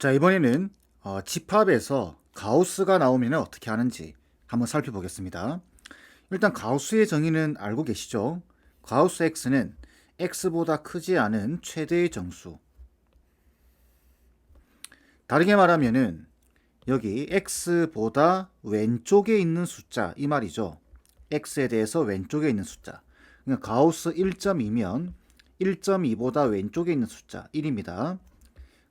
자, 이번에는 어, 집합에서 가우스가 나오면 어떻게 하는지 한번 살펴보겠습니다. 일단 가우스의 정의는 알고 계시죠? 가우스 x는 x보다 크지 않은 최대의 정수. 다르게 말하면은 여기 x보다 왼쪽에 있는 숫자 이 말이죠. x에 대해서 왼쪽에 있는 숫자. 그러니까 가우스 1.2면 1.2보다 왼쪽에 있는 숫자 1입니다.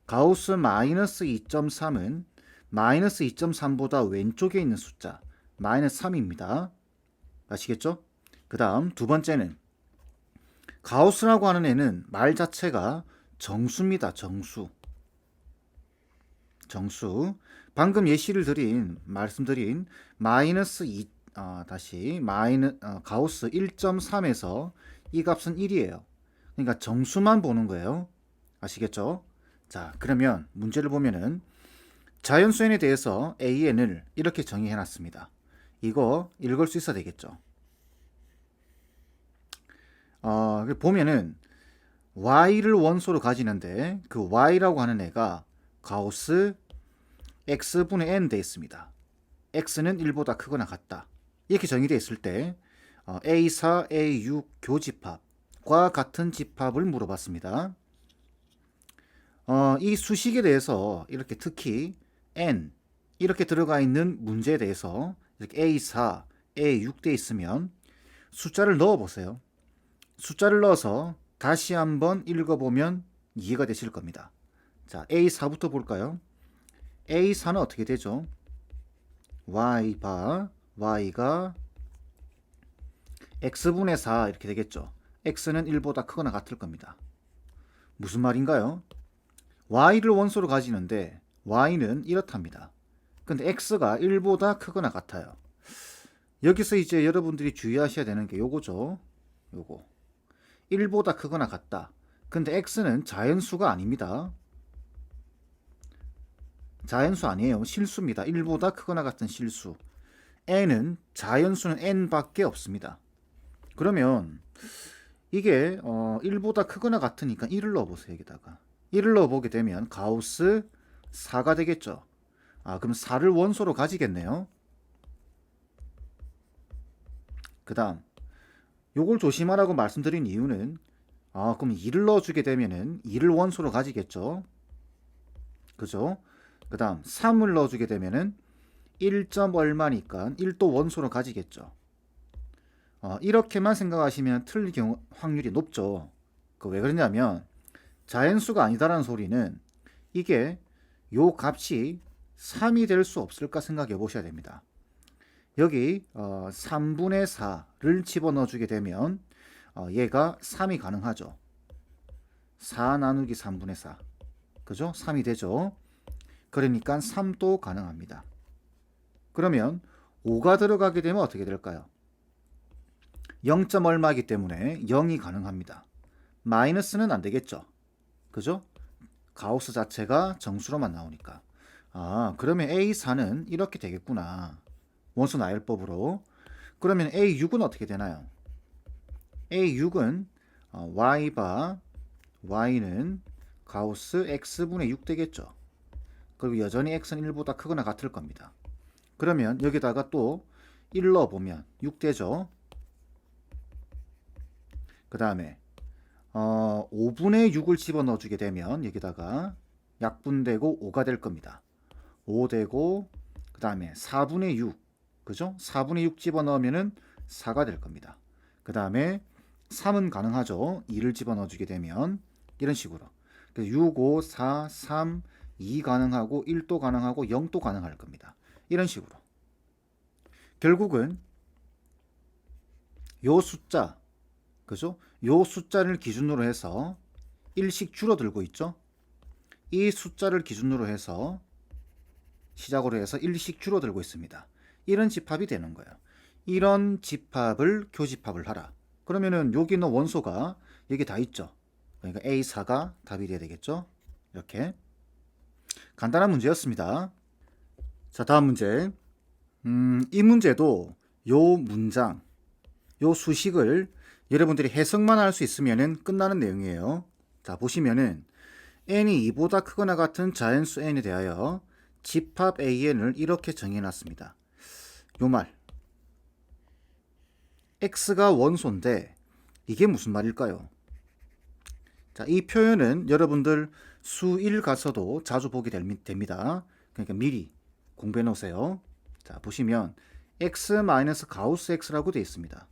가우스 마이너스 2.3은 마이너스 2.3보다 왼쪽에 있는 숫자 마이너스 3입니다. 아시겠죠? 그 다음 두 번째는 가우스라고 하는 애는 말 자체가 정수입니다. 정수. 정수. 방금 예시를 드린 말씀드린 마이너스 2 아, 다시 마이너 어, 가우스 1.3에서 이 값은 1이에요. 그러니까 정수만 보는 거예요. 아시겠죠? 자, 그러면 문제를 보면은 자연수N에 대해서 AN을 이렇게 정의해 놨습니다. 이거 읽을 수 있어야 되겠죠. 어, 보면은 y를 원소로 가지는데 그 y라고 하는 애가 가우스 x분의 n 돼 있습니다. x는 1보다 크거나 같다. 이렇게 정의되어 있을 때 어, A4, A6 교집합과 같은 집합을 물어봤습니다. 어, 이 수식에 대해서 이렇게 특히 n 이렇게 들어가 있는 문제에 대해서 이렇게 A4, A6 돼 있으면 숫자를 넣어 보세요. 숫자를 넣어서 다시 한번 읽어보면 이해가 되실 겁니다. 자, A4부터 볼까요? A4는 어떻게 되죠? Y바, Y가 X분의 4 이렇게 되겠죠. X는 1보다 크거나 같을 겁니다. 무슨 말인가요? Y를 원소로 가지는데 Y는 이렇답니다. 근데 X가 1보다 크거나 같아요. 여기서 이제 여러분들이 주의하셔야 되는 게 요거죠. 요거. 1보다 크거나 같다. 근데 x는 자연수가 아닙니다. 자연수 아니에요. 실수입니다. 1보다 크거나 같은 실수. n은 자연수는 n밖에 없습니다. 그러면 이게 어 1보다 크거나 같으니까 1을 넣어보세요. 여기다가. 1을 넣어보게 되면 가우스 4가 되겠죠. 아 그럼 4를 원소로 가지겠네요. 그 다음 요걸 조심하라고 말씀드린 이유는 아 그럼 2를 넣어주게 되면은 2를 원소로 가지겠죠. 그죠? 그 다음 3을 넣어주게 되면은 1점 얼마니까 1도 원소로 가지겠죠. 어, 이렇게만 생각하시면 틀릴 경우 확률이 높죠. 그 왜 그러냐면 자연수가 아니다라는 소리는 이게 요 값이 3이 될 수 없을까 생각해 보셔야 됩니다. 여기 어, 3분의 4를 집어넣어 주게 되면 어, 얘가 3이 가능하죠. 4 나누기 3분의 4. 그죠? 3이 되죠. 그러니까 3도 가능합니다. 그러면 5가 들어가게 되면 어떻게 될까요? 0점 얼마이기 때문에 0이 가능합니다. 마이너스는 안 되겠죠. 그죠? 가우스 자체가 정수로만 나오니까. 아, 그러면 A4는 이렇게 되겠구나. 원소 나열법으로. 그러면 A6은 어떻게 되나요? A6은 어, Y바 Y는 가우스 X분의 6 되겠죠. 그리고 여전히 X는 1보다 크거나 같을 겁니다. 그러면 여기다가 또 1 넣어보면 6 되죠. 그 다음에 어, 5분의 6을 집어넣어 주게 되면 여기다가 약분되고 5가 될 겁니다. 5 되고 그 다음에 4분의 6 그죠? 4분의 6 집어넣으면은 4가 될 겁니다. 그 다음에 3은 가능하죠. 2를 집어넣어 주게 되면 이런 식으로 6, 5, 4, 3, 2 가능하고 1도 가능하고 0도 가능할 겁니다. 이런 식으로 결국은 요 숫자 그죠? 요 숫자를 기준으로 해서 1씩 줄어들고 있죠? 이 숫자를 기준으로 해서 시작으로 해서 1씩 줄어들고 있습니다. 이런 집합이 되는 거예요. 이런 집합을 교집합을 하라. 그러면은 여기 있는 원소가 여기 다 있죠. 그러니까 A4가 답이 돼야 되겠죠. 이렇게 간단한 문제였습니다. 자 다음 문제. 음, 이 문제도 요 문장, 요 수식을 여러분들이 해석만 할 수 있으면은 끝나는 내용이에요. 자 보시면은 n이 2보다 크거나 같은 자연수 n에 대하여 집합 an을 이렇게 정해놨습니다. 요 말. x가 원소인데 이게 무슨 말일까요? 자, 이 표현은 여러분들 수1 가서도 자주 보게 될- 됩니다. 그러니까 미리 공부해 놓으세요. 자, 보시면 x 가우스 x라고 되어 있습니다.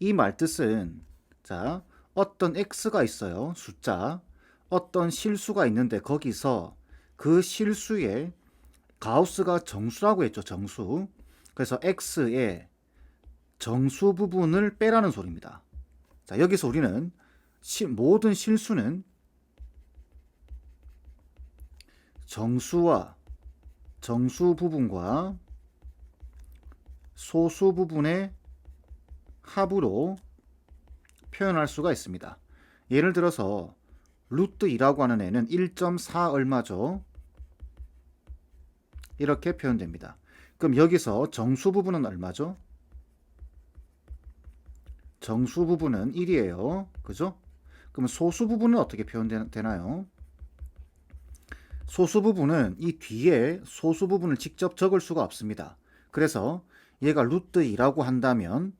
이 말 뜻은 자, 어떤 x가 있어요. 숫자. 어떤 실수가 있는데 거기서 그 실수에 가우스가 정수라고 했죠. 정수. 그래서 x의 정수 부분을 빼라는 소리입니다. 자, 여기서 우리는 시- 모든 실수는 정수와 정수 부분과 소수 부분의 합으로 표현할 수가 있습니다. 예를 들어서 루트 2라고 하는 애는 1.4 얼마죠? 이렇게 표현됩니다. 그럼 여기서 정수 부분은 얼마죠? 정수 부분은 1이에요. 그죠? 그럼 소수 부분은 어떻게 표현되나요? 소수 부분은 이 뒤에 소수 부분을 직접 적을 수가 없습니다. 그래서 얘가 루트 2라고 한다면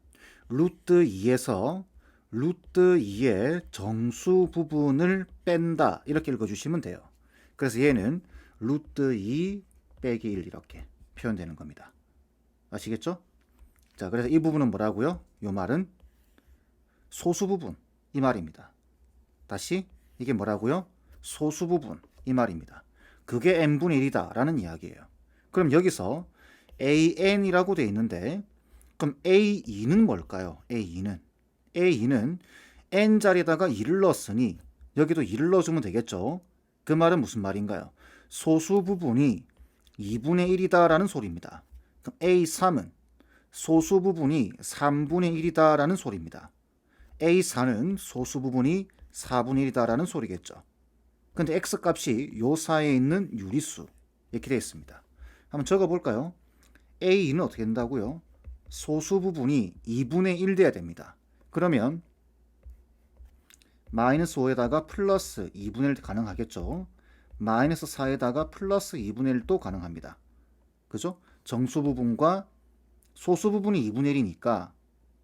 루트 2에서 루트 2의 정수 부분을 뺀다 이렇게 읽어주시면 돼요. 그래서 얘는 루트 2 빼기 1 이렇게 표현되는 겁니다. 아시겠죠? 자, 그래서 이 부분은 뭐라고요? 이 말은 소수 부분 이 말입니다. 다시 이게 뭐라고요? 소수 부분 이 말입니다. 그게 n분의 1이다 라는 이야기예요. 그럼 여기서 an이라고 돼 있는데 그럼 a2는 뭘까요? a2는 a2는 n 자리에다가 2를 넣었으니 여기도 2를 넣어주면 되겠죠. 그 말은 무슨 말인가요? 소수 부분이 2분의 1이다 라는 소리입니다. 그럼 a3은 소수 부분이 3분의 1이다 라는 소리입니다. A4는 소수 부분이 4분의 1이다 라는 소리겠죠. 근데 x 값이 요 사이에 있는 유리수 이렇게 되어 있습니다. 한번 적어 볼까요? A2는 어떻게 된다고요? 소수 부분이 2분의 1 돼야 됩니다. 그러면 마이너스 5에다가 플러스 2분의 1 가능하겠죠. 마이너스 4에다가 플러스 2분의 1도 가능합니다. 그죠? 정수 부분과 소수 부분이 2분의 1이니까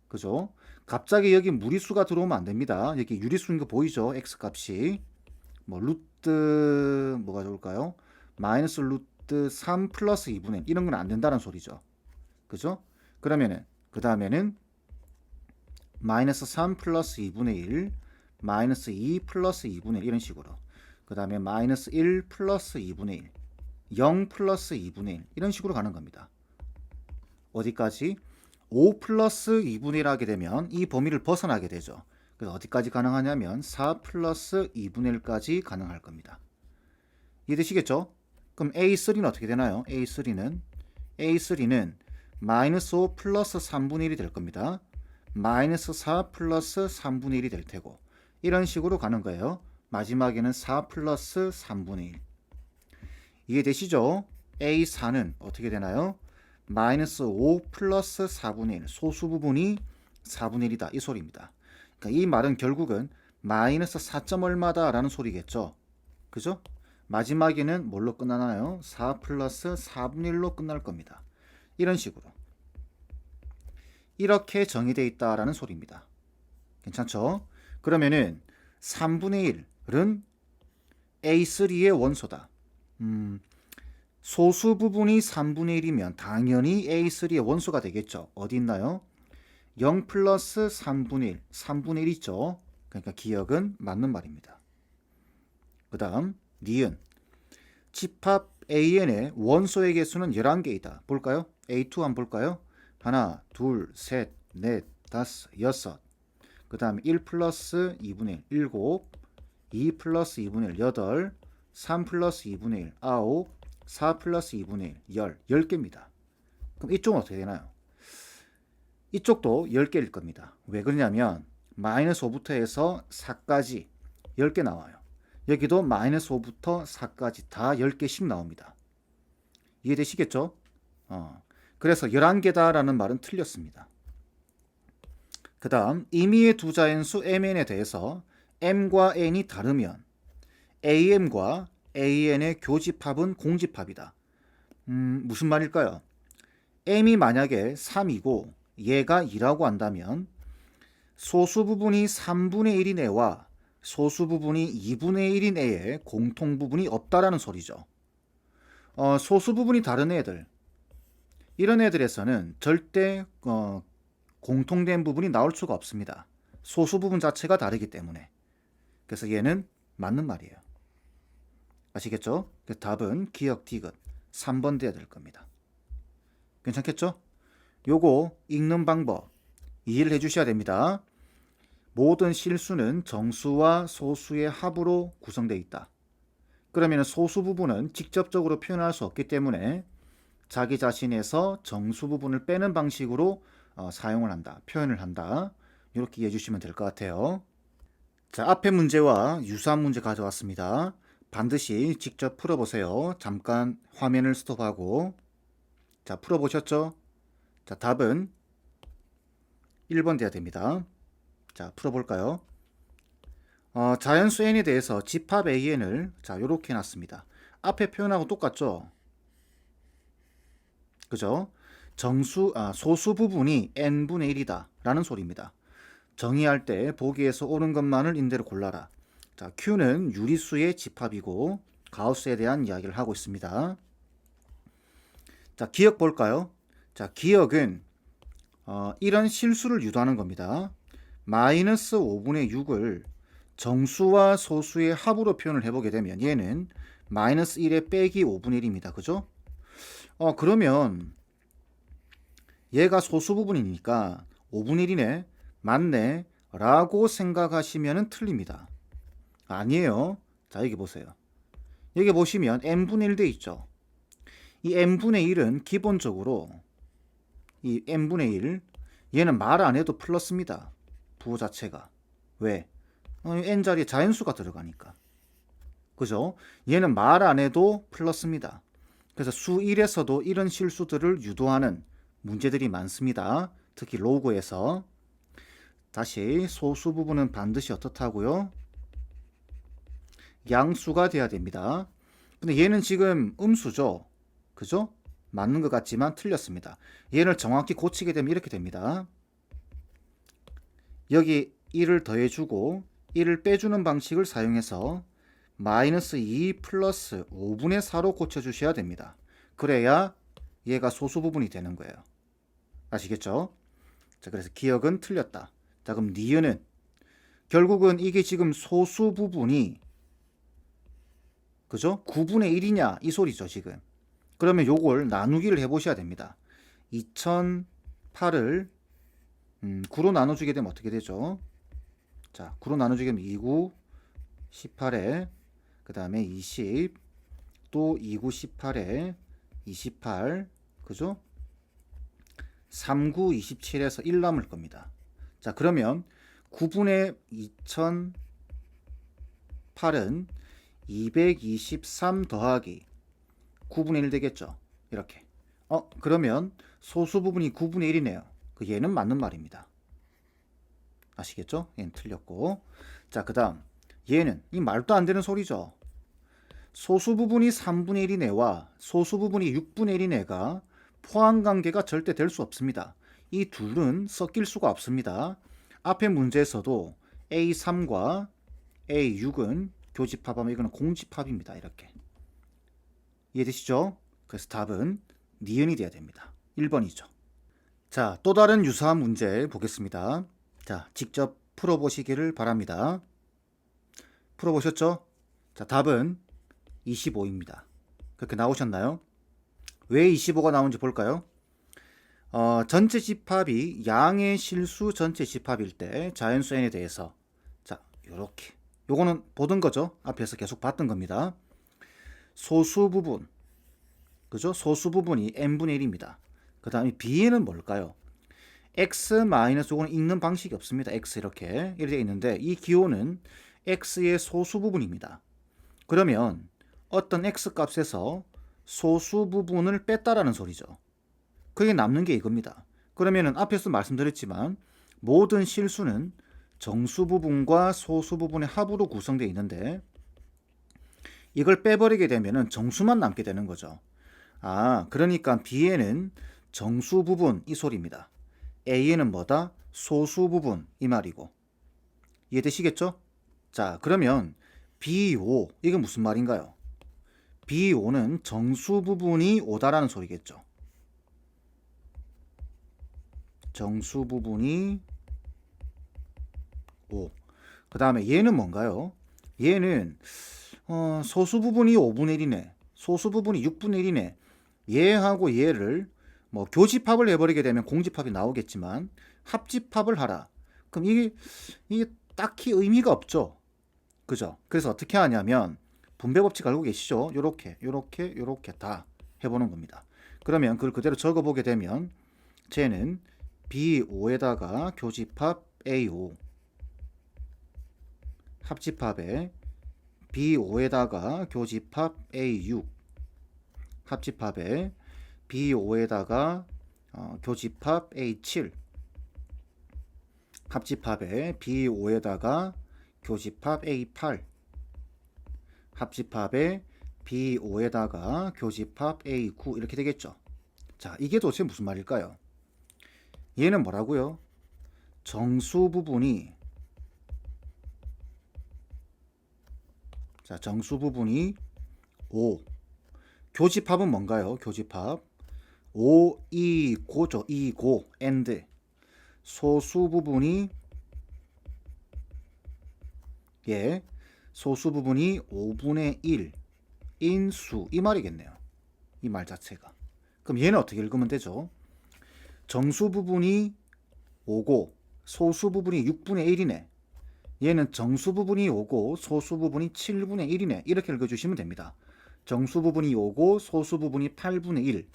그죠? 갑자기 여기 무리수가 들어오면 안 됩니다. 여기 유리수인 거 보이죠? x 값이 뭐 루트 뭐가 좋을까요? 마이너스 루트 3 플러스 2분의 1 이런 건 안 된다는 소리죠. 그죠? 그러면은 그 다음에는 마이너스 3 플러스 2분의 1 마이너스 2 플러스 2분의 1 이런 식으로 그 다음에 마이너스 1 플러스 2분의 1 0 플러스 2분의 1 이런 식으로 가는 겁니다. 어디까지? 5 플러스 2분의 1 하게 되면 이 범위를 벗어나게 되죠. 그래서 어디까지 가능하냐면 4 플러스 2분의 1까지 가능할 겁니다. 이해되시겠죠? 그럼 A3는 어떻게 되나요? A3는 A3는 마이너스 5 플러스 3분의 1이 될 겁니다. 마이너스 4 플러스 3분의 1이 될 테고 이런 식으로 가는 거예요. 마지막에는 4 플러스 3분의 1 이해되시죠? A4는 어떻게 되나요? 마이너스 5 플러스 4분의 1 소수 부분이 4분의 1이다 이 소리입니다. 그러니까 이 말은 결국은 마이너스 4점 얼마다 라는 소리겠죠. 그죠? 마지막에는 뭘로 끝나나요? 4 플러스 4분의 1로 끝날 겁니다. 이런 식으로 이렇게 정의되어 있다라는 소리입니다. 괜찮죠? 그러면은 3분의 1은 A3의 원소다. 음, 소수 부분이 3분의 1이면 당연히 A3의 원소가 되겠죠. 어디 있나요? 0 플러스 3분의 1, 3분의 1 있죠. 그러니까 기억은 맞는 말입니다. 그 다음 니은 집합 AN의 원소의 개수는 11개이다. 볼까요? A2 한번 볼까요? 하나, 둘, 셋, 넷, 다섯, 여섯. 그 다음에 1 플러스 2분의 1, 7. 2 플러스 2분의 1, 8. 3 플러스 2분의 1, 9. 4 플러스 2분의 1, 10. 10개입니다. 그럼 이쪽은 어떻게 되나요? 이쪽도 10개일 겁니다. 왜 그러냐면 마이너스 5부터 해서 4까지 10개 나와요. 여기도 마이너스 5부터 4까지 다 10개씩 나옵니다. 이해되시겠죠? 어. 그래서 11개다라는 말은 틀렸습니다. 그 다음 임의의 두 자연수 mn에 대해서 m과 n이 다르면 am과 an의 교집합은 공집합이다. 음, 무슨 말일까요? m이 만약에 3이고 얘가 2라고 한다면 소수 부분이 3분의 1인 애와 소수 부분이 2분의 1인 애의 공통 부분이 없다라는 소리죠. 어, 소수 부분이 다른 애들 이런 애들에서는 절대 어, 공통된 부분이 나올 수가 없습니다. 소수 부분 자체가 다르기 때문에 그래서 얘는 맞는 말이에요. 아시겠죠? 그 답은 기억 디귿 3번 돼야 될 겁니다. 괜찮겠죠? 요거 읽는 방법 이해를 해 주셔야 됩니다. 모든 실수는 정수와 소수의 합으로 구성되어 있다. 그러면 소수 부분은 직접적으로 표현할 수 없기 때문에 자기 자신에서 정수 부분을 빼는 방식으로 어, 사용을 한다. 표현을 한다. 이렇게 이해해 주시면 될 것 같아요. 자, 앞에 문제와 유사한 문제 가져왔습니다. 반드시 직접 풀어보세요. 잠깐 화면을 스톱하고. 자, 풀어보셨죠? 자, 답은 1번 돼야 됩니다. 자, 풀어볼까요? 어, 자연수 n에 대해서 집합 an을 자, 요렇게 해놨습니다. 앞에 표현하고 똑같죠? 그죠? 정수, 아, 소수 부분이 n분의 1이다. 라는 소리입니다. 정의할 때 보기에서 옳은 것만을 인대로 골라라. 자, Q는 유리수의 집합이고 가우스에 대한 이야기를 하고 있습니다. 자, 기억 볼까요? 자, 기억은 어, 이런 실수를 유도하는 겁니다. 마이너스 5분의 6을 정수와 소수의 합으로 표현을 해보게 되면 얘는 마이너스 1에 빼기 5분의 1입니다. 그죠? 어, 그러면 얘가 소수 부분이니까 5분의 1이네. 맞네. 라고 생각하시면 틀립니다. 아니에요. 자, 여기 보세요. 여기 보시면 n분의 1 돼 있죠. 이 n분의 1은 기본적으로 이 n분의 1 얘는 말 안 해도 플러스입니다. 부호 자체가. 왜? 어, n 자리에 자연수가 들어가니까. 그죠? 얘는 말 안 해도 플러스입니다. 그래서 수 1에서도 이런 실수들을 유도하는 문제들이 많습니다. 특히 로그에서. 다시 소수 부분은 반드시 어떻다고요? 양수가 돼야 됩니다. 근데 얘는 지금 음수죠. 그죠? 맞는 것 같지만 틀렸습니다. 얘를 정확히 고치게 되면 이렇게 됩니다. 여기 1을 더해주고 1을 빼주는 방식을 사용해서 마이너스 2 플러스 5분의 4로 고쳐주셔야 됩니다. 그래야 얘가 소수 부분이 되는 거예요. 아시겠죠? 자, 그래서 기억은 틀렸다. 자, 그럼 니은은 결국은 이게 지금 소수 부분이 그죠? 9분의 1이냐 이 소리죠 지금. 그러면 요걸 나누기를 해 보셔야 됩니다. 2008을 음, 9로 나눠 주게 되면 어떻게 되죠? 자, 9로 나눠 주게 되면 29, 18에 그 다음에 20, 또 29, 18에 28, 그죠? 39, 27에서 1 남을 겁니다. 자, 그러면 9분의 2008은 223 더하기 9분의 1 되겠죠. 이렇게. 어, 그러면 소수 부분이 9분의 1이네요. 그 얘는 맞는 말입니다. 아시겠죠? 얘는 틀렸고. 자, 그 다음. 얘는 이 말도 안 되는 소리죠. 소수 부분이 3분의 1인 애와 소수 부분이 6분의 1인 애가 포함 관계가 절대 될 수 없습니다. 이 둘은 섞일 수가 없습니다. 앞에 문제에서도 A3과 A6은 교집합하면 이거는 공집합입니다. 이렇게. 이해되시죠? 그래서 답은 니은이 돼야 됩니다. 1번이죠. 자, 또 다른 유사한 문제 보겠습니다. 자, 직접 풀어보시기를 바랍니다. 풀어보셨죠? 자, 답은 25입니다. 그렇게 나오셨나요? 왜 25가 나온지 볼까요? 어, 전체 집합이 양의 실수 전체 집합일 때 자연수 n에 대해서 자, 요렇게 요거는 보던 거죠. 앞에서 계속 봤던 겁니다. 소수 부분. 그죠? 소수 부분이 n분의 1입니다. 그 다음에 b는 뭘까요? x 마이너스 요거는 읽는 방식이 없습니다. x 이렇게 이렇게 있는데 이 기호는 x의 소수 부분입니다. 그러면 어떤 x 값에서 소수 부분을 뺐다라는 소리죠. 그게 남는 게 이겁니다. 그러면은 앞에서 말씀드렸지만 모든 실수는 정수 부분과 소수 부분의 합으로 구성되어 있는데 이걸 빼버리게 되면은 정수만 남게 되는 거죠. 아, 그러니까 B에는 정수 부분 이 소리입니다. A에는 뭐다? 소수 부분 이 말이고. 이해되시겠죠? 자, 그러면 B5 이게 무슨 말인가요? B5는 정수 부분이 오다라는 소리겠죠. 정수 부분이 5. 그 다음에 얘는 뭔가요? 얘는 어, 소수 부분이 5분의 1이네. 소수 부분이 6분의 1이네. 얘하고 얘를 뭐 교집합을 해버리게 되면 공집합이 나오겠지만 합집합을 하라. 그럼 이게 이게 딱히 의미가 없죠. 그죠? 그래서 어떻게 하냐면 분배 법칙 알고 계시죠? 요렇게 요렇게 요렇게 다 해보는 겁니다. 그러면 그걸 그대로 적어보게 되면 쟤는 B5에다가 교집합 A5 합집합에 B5에다가 교집합 A6 합집합에 B5에다가 어, 교집합 A7 합집합에 B5에다가 교집합 A8 합집합에 B5에다가 교집합 A9 이렇게 되겠죠. 자, 이게 도대체 무슨 말일까요? 얘는 뭐라고요? 정수 부분이 자, 정수 부분이 5. 교집합은 뭔가요? 교집합 5, 2, 고죠. 2, 고, and 소수 부분이 예, 소수 부분이 5분의 1 인 수 이 말이겠네요. 이 말 자체가. 그럼 얘는 어떻게 읽으면 되죠? 정수 부분이 5고 소수 부분이 6분의 1이네. 얘는 정수 부분이 5고 소수 부분이 7분의 1이네. 이렇게 읽어주시면 됩니다. 정수 부분이 5고 소수 부분이 8분의 1.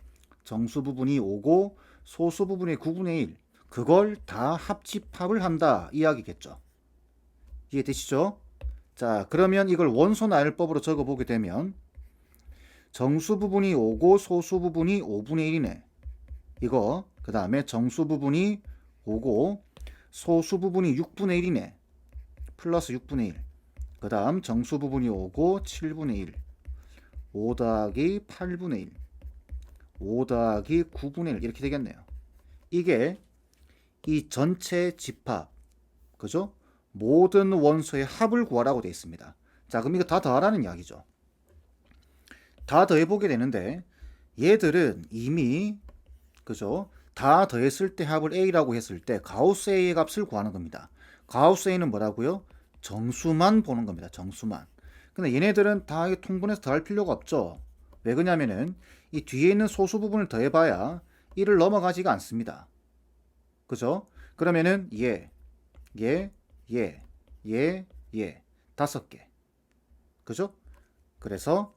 정수 부분이 5고 소수 부분이 9분의 1. 그걸 다 합집합을 한다. 이야기겠죠. 이해되시죠? 자, 그러면 이걸 원소 나열법으로 적어 보게 되면 정수 부분이 5고 소수 부분이 5분의 1이네. 이거 그 다음에 정수 부분이 5고 소수 부분이 6분의 1이네. 플러스 6분의 1. 그 다음 정수 부분이 5고 7분의 1. 5 더하기 8분의 1. 5 더하기 9분의 1 이렇게 되겠네요. 이게 이 전체 집합 그죠? 모든 원소의 합을 구하라고 되어 있습니다. 자, 그럼 이거 다 더하라는 이야기죠. 다 더해 보게 되는데 얘들은 이미 그죠? 다 더했을 때 합을 A라고 했을 때 가우스 A의 값을 구하는 겁니다. 가우스 A는 뭐라고요? 정수만 보는 겁니다. 정수만. 근데 얘네들은 다 통분해서 더할 필요가 없죠. 왜 그러냐면은 이 뒤에 있는 소수 부분을 더해봐야 1을 넘어가지가 않습니다. 그죠? 그러면은 얘, 얘, 얘, 얘, 얘 다섯 개. 그죠? 그래서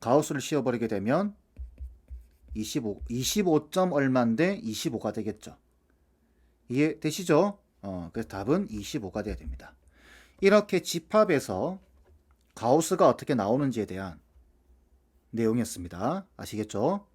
가우스를 씌워버리게 되면 25, 25점 얼마인데 25가 되겠죠. 이해되시죠? 어, 그래서 답은 25가 돼야 됩니다. 이렇게 집합에서 가우스가 어떻게 나오는지에 대한 내용이었습니다. 아시겠죠?